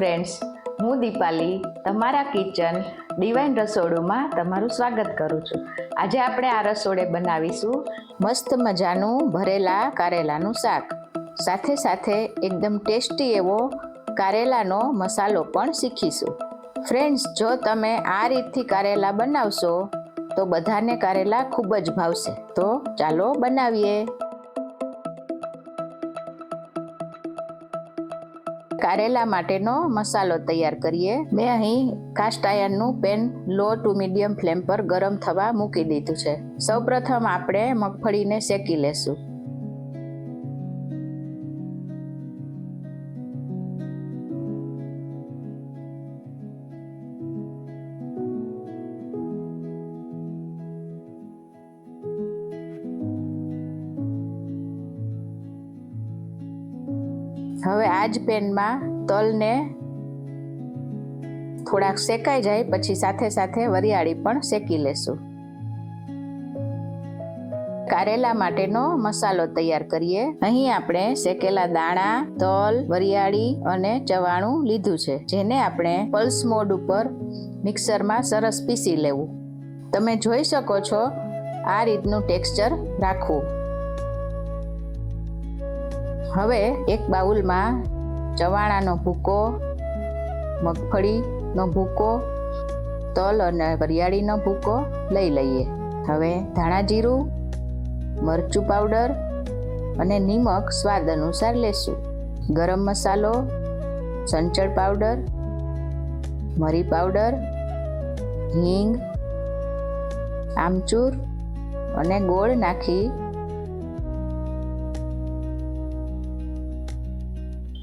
Friends હું દીપાલી તમારા kitchen divine રસોડુંમાં તમારું સ્વાગત કરું છું. આજે આપણે આ રસોડે બનાવીશું મસ્ત મજાનું ભરેલા કારેલાનું શાક. સાથે સાથે એકદમ ટેસ્ટી એવો કારેલાનો મસાલો પણ શીખીશું. ફ્રેન્ડ્સ જો તમે આ રીતથી કારેલા બનાવશો, તો બધાને કારેલા ખૂબ જ ભાવશે. તો ચાલો બનાવીએ. કારેલા માટેનો મસાલો તૈયાર કરીએ. મેં અહીં cast આયર્નનું pan low to medium flame પર ગરમ થવા મૂકી દીધું છે. સૌપ્રથમ આપણે મગફળીને શેકી લેશું. હવે આ જ પેનમાં તલને થોડાક શેકાઈ જાય, પછી સાથે સાથે વરિયાળી પણ શેકી લેશું. કારેલા માટેનો મસાલો તૈયાર કરીએ. અહીં આપણે શેકેલા દાણા, તલ, વરિયાળી અને ચવાણું લીધું છે, જેને આપણે પલ્સ મોડ ઉપર મિક્સરમાં સરસ પીસી લેવું. તમે જોઈ શકો છો આ રીતનું ટેક્સચર રાખવું. હવે એક બાઉલમાં ચવાણાનો ભૂકો, મગફળીનો ભૂકો, તલ અને વરિયાળીનો ભૂકો લઈ લઈએ. હવે ધાણા જીરું, મરચું પાવડર અને નિમક સ્વાદ અનુસાર લેશું. ગરમ મસાલો, સંચળ પાવડર, મરી પાવડર, હિંગ, આમચૂર અને ગોળ નાખી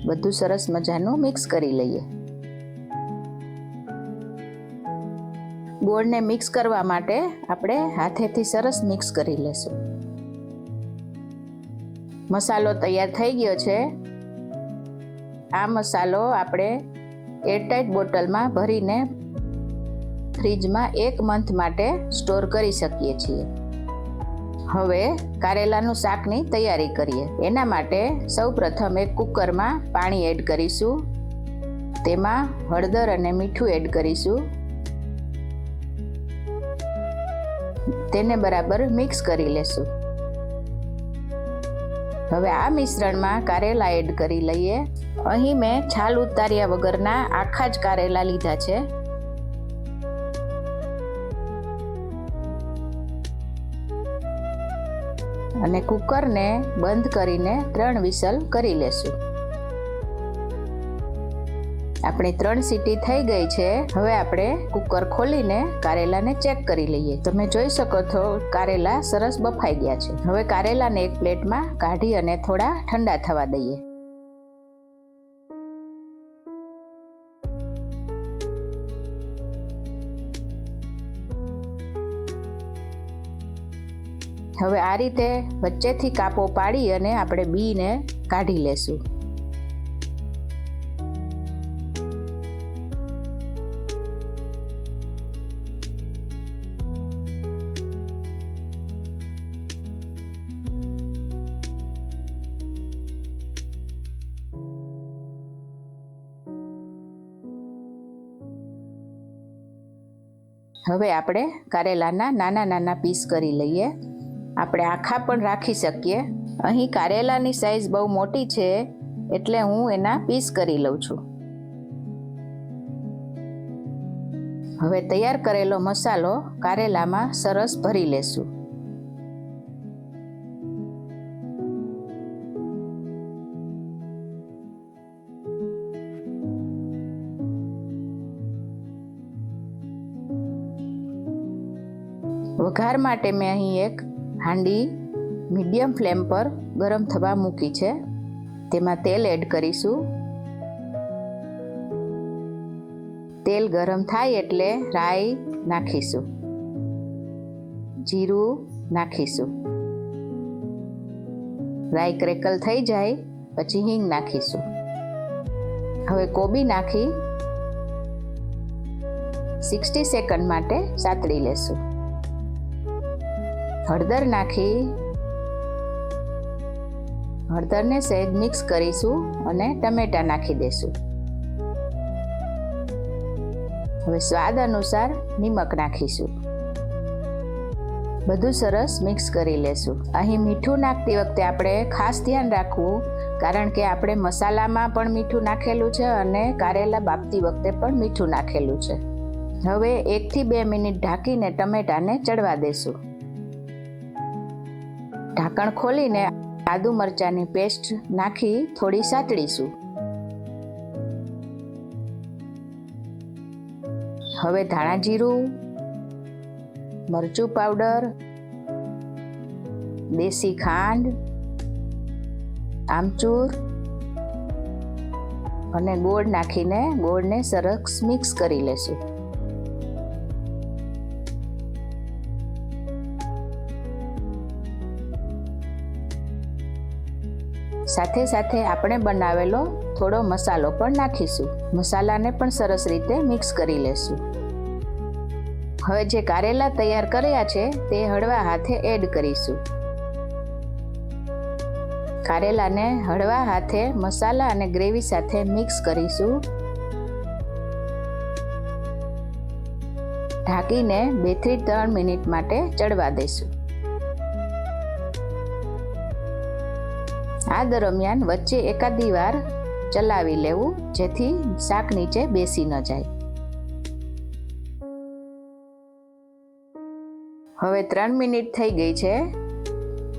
બધું સરસ મજાનું મિક્સ કરી લઈએ. ગોળને મિક્સ કરવા માટે આપણે હાથેથી સરસ મિક્સ કરી લેશું. મસાલો તૈયાર થઈ ગયો છે. આ મસાલો આપણે એરટાઈટ બોટલમાં ભરીને ફ્રીજમાં એક મંથ માટે સ્ટોર કરી શકીએ છીએ. હવે કારેલાનું શાકની તૈયારી કરીએ. એના માટે સૌ પ્રથમ એક કુકરમાં પાણી એડ કરીશું. તેમાં હળદર અને મીઠું એડ કરીશું. તેને બરાબર મિક્સ કરી લેશું. હવે આ મિશ્રણમાં કારેલા એડ કરી લઈએ. અહીં મેં છાલ ઉતાર્યા વગરના આખા જ કારેલા લીધા છે. અને કુકરને બંધ કરીને ત્રણ વિસલ કરી લેશું. આપણી ત્રણ સીટી થઈ ગઈ છે. હવે આપણે કુકર ખોલીને કારેલાને ચેક કરી લઈએ. તમે જોઈ શકો છો, કારેલા સરસ બફાઈ ગયા છે. હવે કારેલાને એક પ્લેટમાં કાઢી અને થોડા ઠંડા થવા દઈએ. હવે આ રીતે વચ્ચેથી કાપો પાડી અને આપણે બીને કાઢી લેશું. હવે આપણે કારેલાના નાના નાના પીસ કરી લઈએ. આપણે આખા પણ રાખી શકીએ. અહીં કારેલાની સાઈઝ બહુ મોટી છે, એટલે હું એના પીસ કરી લઉં છું. હવે તૈયાર કરેલો મસાલો કારેલામાં સરસ ભરી લેશું. વઘાર માટે મેં અહીં એક હાંડી મીડિયમ ફ્લેમ પર ગરમ થવા મૂકી છે. તેમાં તેલ એડ કરીશું. તેલ ગરમ થાય એટલે રાઈ નાખીશું. જીરું નાખીશું. રાઈ ક્રેકલ થઈ જાય, પછી હિંગ નાખીશું. હવે કોબી નાખી. સિક્સટી સેકન્ડ માટે સાતળી લેશું. હળદર નાખી. હળદરને સહેજ મિક્સ કરીશું અને ટમેટા નાખી દઈશું. હવે સ્વાદ અનુસાર નિમક નાખીશું. બધું સરસ મિક્સ કરી લેશું. અહીં મીઠું નાખતી વખતે આપણે ખાસ ધ્યાન રાખવું, કારણ કે આપણે મસાલામાં પણ મીઠું નાખેલું છે અને કારેલા બાફતી વખતે પણ મીઠું નાખેલું છે. હવે એકથી બે મિનિટ ઢાંકીને ટમેટાને ચડવા દેશું ઢાંકણ ખોલીને આદુ મરચાંની પેસ્ટ નાખી થોડી સાતળીશું હવે ધાણા જીરું, મરચું પાવડર, દેશી ખાંડ, આમચૂર અને ગોળ નાખીને ગોળને સરસ મિક્સ કરી લેશું. સાથે સાથે આપણે બનાવેલો થોડો મસાલો પણ નાખીશું. મસાલાને પણ સરસ રીતે મિક્સ કરી લેશું. હવે જે કારેલા તૈયાર કર્યા છે, તે હળવા હાથે એડ કરીશું. કારેલાને હળવા હાથે મસાલા અને ગ્રેવી સાથે મિક્સ કરીશું. ઢાંકીને બેથી ત્રણ મિનિટ માટે ચડવા દઈશું આ દરમિયાન વચ્ચે એકાદી વાર ચલાવી લેવું, જેથી શાક નીચે બેસી ન જાય. હવે ત્રણ મિનિટ થઈ ગઈ છે.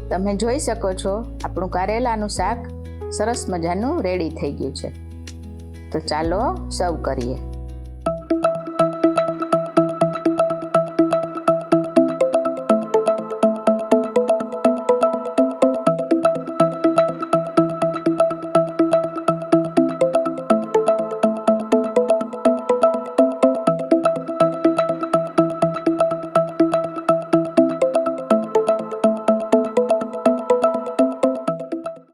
તમે જોઈ શકો છો, આપણું કારેલાનું શાક સરસ મજાનું રેડી થઈ ગયું છે. તો ચાલો સર્વ કરીએ.